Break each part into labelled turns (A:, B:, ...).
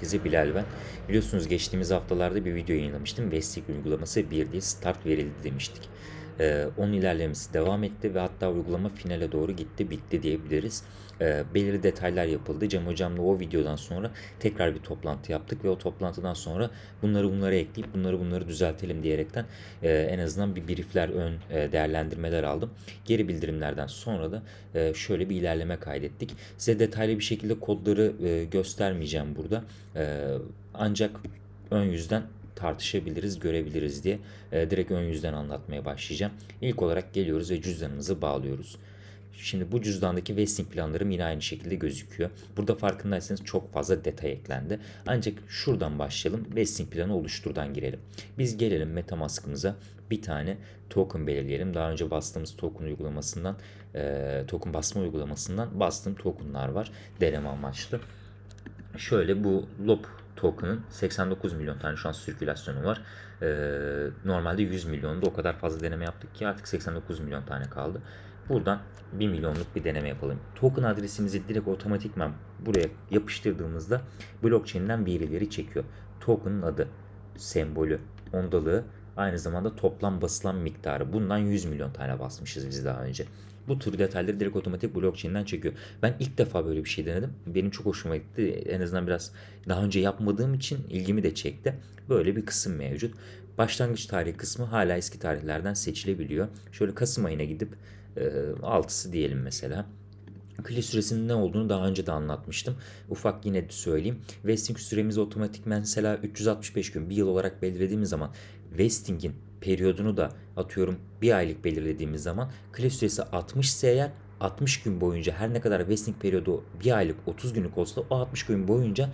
A: Herkese Bilal ben. Biliyorsunuz geçtiğimiz haftalarda bir video yayınlamıştım. Vestik uygulaması 1 diye start verildi demiştik. Ee, onun ilerlemesi devam etti ve hatta uygulama finale doğru gitti, bitti diyebiliriz. Ee, belirli detaylar yapıldı. Cem hocamla o videodan sonra tekrar bir toplantı yaptık ve o toplantıdan sonra bunları bunları ekleyip bunları bunları düzeltelim diyerekten e, en azından bir briefler, ön e, değerlendirmeler aldım. Geri bildirimlerden sonra da e, şöyle bir ilerleme kaydettik. Size detaylı bir şekilde kodları e, göstermeyeceğim burada. E, ancak ön yüzden tartışabiliriz, görebiliriz diye e, direkt ön yüzden anlatmaya başlayacağım. İlk olarak geliyoruz ve cüzdanımızı bağlıyoruz. Şimdi bu cüzdandaki vesting planlarım yine aynı şekilde gözüküyor. Burada farkındaysanız çok fazla detay eklendi. Ancak şuradan başlayalım. Vesting planı oluşturdan girelim. Biz gelelim Metamask'ımıza bir tane token belirleyelim. Daha önce bastığımız token uygulamasından, e, token basma uygulamasından bastığım tokenlar var. Deneme amaçlı. Şöyle bu LOP token'ın 89 milyon tane şu an sirkülasyonu var. Ee, normalde 100 milyonda o kadar fazla deneme yaptık ki artık 89 milyon tane kaldı. Buradan 1 milyonluk bir deneme yapalım. Token adresimizi direkt otomatikman buraya yapıştırdığımızda blockchain'den verileri çekiyor. Token'ın adı, sembolü, ondalığı aynı zamanda toplam basılan miktarı. Bundan 100 milyon tane basmışız biz daha önce. Bu tür detayları direkt otomatik blockchain'den çekiyor. Ben ilk defa böyle bir şey denedim. Benim çok hoşuma gitti. En azından biraz daha önce yapmadığım için ilgimi de çekti. Böyle bir kısım mevcut. Başlangıç tarihi kısmı hala eski tarihlerden seçilebiliyor. Şöyle Kasım ayına gidip e, 6'sı diyelim mesela. Kli süresinin ne olduğunu daha önce de anlatmıştım. Ufak yine de söyleyeyim. Vesting süremizi otomatik mesela 365 gün bir yıl olarak belirlediğimiz zaman Vesting'in periyodunu da atıyorum bir aylık belirlediğimiz zaman kli süresi 60 ise eğer 60 gün boyunca her ne kadar vesting periyodu bir aylık 30 günlük olsa o 60 gün boyunca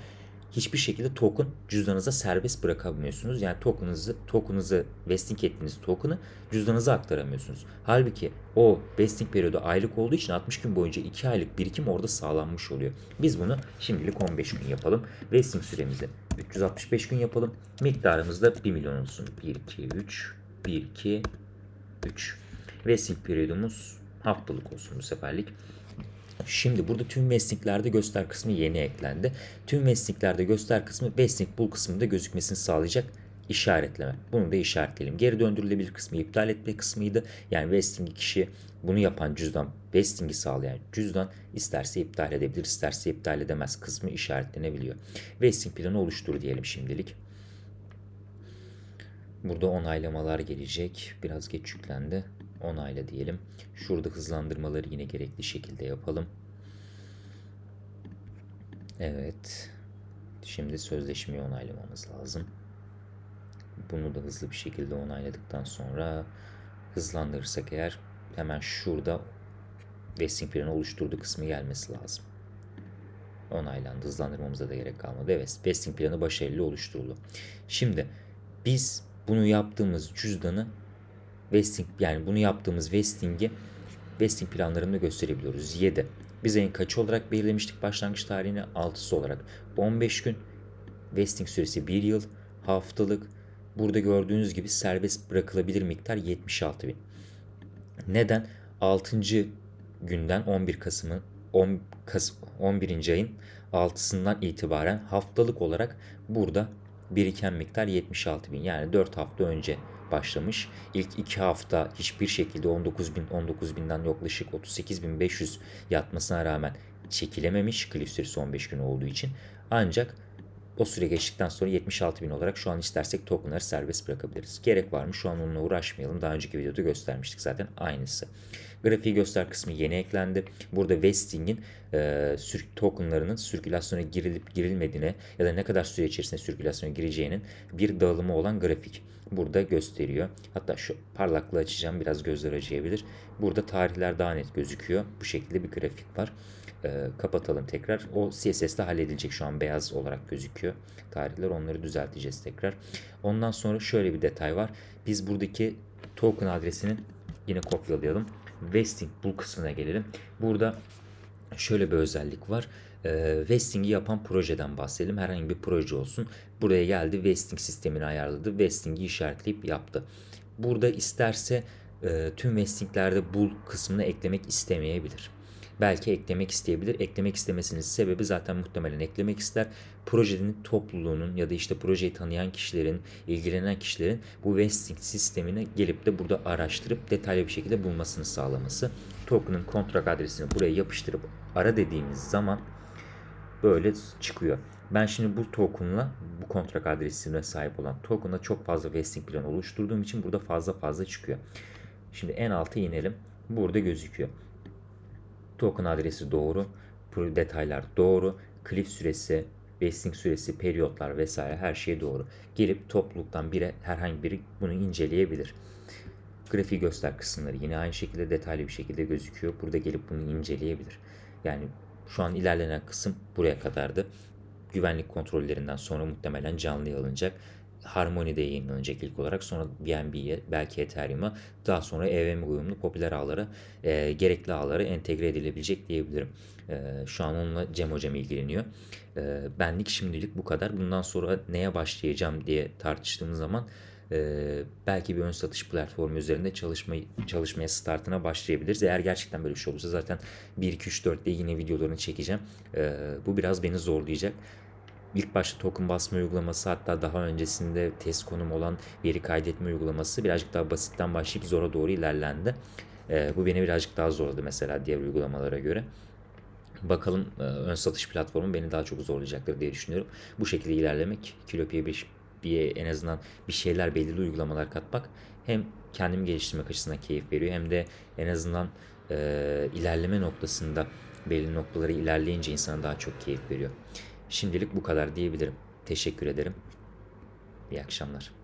A: hiçbir şekilde token cüzdanınıza serbest bırakamıyorsunuz. Yani token'ınızı, token'ınızı vesting ettiğiniz token'ı cüzdanınıza aktaramıyorsunuz. Halbuki o vesting periyodu aylık olduğu için 60 gün boyunca 2 aylık birikim orada sağlanmış oluyor. Biz bunu şimdilik 15 gün yapalım. Vesting süremizi 365 gün yapalım. Miktarımız da 1 milyon olsun. 1, 2, 3, 1, 2, 3. Vesting periyodumuz haftalık olsun bu seferlik. Şimdi burada tüm vestinglerde göster kısmı yeni eklendi. Tüm vestinglerde göster kısmı vesting bul kısmında gözükmesini sağlayacak işaretleme. Bunu da işaretleyelim. Geri döndürülebilir kısmı iptal etme kısmıydı. Yani vesting kişi bunu yapan cüzdan, vesting'i sağlayan cüzdan isterse iptal edebilir, isterse iptal edemez kısmı işaretlenebiliyor. Vesting planı oluştur diyelim şimdilik. Burada onaylamalar gelecek. Biraz geç yüklendi. Onayla diyelim. Şurada hızlandırmaları yine gerekli şekilde yapalım. Evet. Şimdi sözleşmeyi onaylamamız lazım. Bunu da hızlı bir şekilde onayladıktan sonra hızlandırırsak eğer hemen şurada vesting planı oluşturdu kısmı gelmesi lazım. Onaylandı. Hızlandırmamıza da gerek kalmadı. Evet. Vesting planı başarılı oluşturuldu. Şimdi biz bunu yaptığımız cüzdanı vesting yani bunu yaptığımız vesting'i vesting planlarında gösterebiliyoruz. 7. Biz ayın kaçı olarak belirlemiştik başlangıç tarihini 6'sı olarak. 15 gün vesting süresi 1 yıl haftalık burada gördüğünüz gibi serbest bırakılabilir miktar 76 bin. Neden? 6. günden 11 Kasım'ın 10 Kasım 11. ayın 6'sından itibaren haftalık olarak burada biriken miktar 76 bin. Yani 4 hafta önce başlamış. İlk 2 hafta hiçbir şekilde 19 bin 19 binden yaklaşık 38 bin 500 yatmasına rağmen çekilememiş. Klif süresi 15 gün olduğu için. Ancak o süre geçtikten sonra 76 bin olarak şu an istersek tokenları serbest bırakabiliriz. Gerek var mı? Şu an onunla uğraşmayalım. Daha önceki videoda göstermiştik zaten aynısı. Grafiği göster kısmı yeni eklendi. Burada vesting'in e, tokenlarının sirkülasyona girilip girilmediğine ya da ne kadar süre içerisinde sirkülasyona gireceğinin bir dağılımı olan grafik burada gösteriyor. Hatta şu parlaklığı açacağım biraz gözler acıyabilir. Burada tarihler daha net gözüküyor. Bu şekilde bir grafik var. E, kapatalım tekrar. O CSS'de halledilecek şu an beyaz olarak gözüküyor. Tarihler onları düzelteceğiz tekrar. Ondan sonra şöyle bir detay var. Biz buradaki token adresinin yine kopyalayalım. Vesting bul kısmına gelelim. Burada şöyle bir özellik var. E, vesting'i yapan projeden bahsedelim. Herhangi bir proje olsun. Buraya geldi. Vesting sistemini ayarladı. Vesting'i işaretleyip yaptı. Burada isterse e, tüm vestinglerde bul kısmını eklemek istemeyebilir. Belki eklemek isteyebilir. Eklemek istemesinin sebebi zaten muhtemelen eklemek ister. Projenin topluluğunun ya da işte projeyi tanıyan kişilerin, ilgilenen kişilerin bu vesting sistemini gelip de burada araştırıp detaylı bir şekilde bulmasını sağlaması. Token'ın kontrak adresini buraya yapıştırıp ara dediğimiz zaman böyle çıkıyor. Ben şimdi bu token'la bu kontrak adresine sahip olan token'la çok fazla vesting plan oluşturduğum için burada fazla fazla çıkıyor. Şimdi en alta inelim. Burada gözüküyor. Token adresi doğru. Detaylar doğru. Cliff süresi, vesting süresi, periyotlar vesaire her şey doğru. Gelip topluluktan biri herhangi biri bunu inceleyebilir. Grafiği göster kısımları yine aynı şekilde detaylı bir şekilde gözüküyor. Burada gelip bunu inceleyebilir. Yani şu an ilerlenen kısım buraya kadardı. Güvenlik kontrollerinden sonra muhtemelen canlıya alınacak. Harmony'de yayınlanacak ilk olarak. Sonra BNB'ye, belki Ethereum'a, daha sonra EVM uyumlu popüler ağlara, e, gerekli ağlara entegre edilebilecek diyebilirim. E, şu an onunla Cem Hocam ilgileniyor. E, benlik şimdilik bu kadar. Bundan sonra neye başlayacağım diye tartıştığımız zaman e, belki bir ön satış platformu üzerinde çalışmayı, çalışmaya startına başlayabiliriz. Eğer gerçekten böyle bir şey olursa zaten 1, 2, 3, 4 diye yine videolarını çekeceğim. E, bu biraz beni zorlayacak. İlk başta token basma uygulaması hatta daha öncesinde test konum olan veri kaydetme uygulaması birazcık daha basitten başlayıp zora doğru ilerlendi. E, bu beni birazcık daha zorladı mesela diğer uygulamalara göre. Bakalım e, ön satış platformu beni daha çok zorlayacaktır diye düşünüyorum. Bu şekilde ilerlemek, Kilopi'ye bir, bir en azından bir şeyler belirli uygulamalar katmak hem kendimi geliştirmek açısından keyif veriyor hem de en azından e, ilerleme noktasında belirli noktaları ilerleyince insana daha çok keyif veriyor. Şimdilik bu kadar diyebilirim. Teşekkür ederim. İyi akşamlar.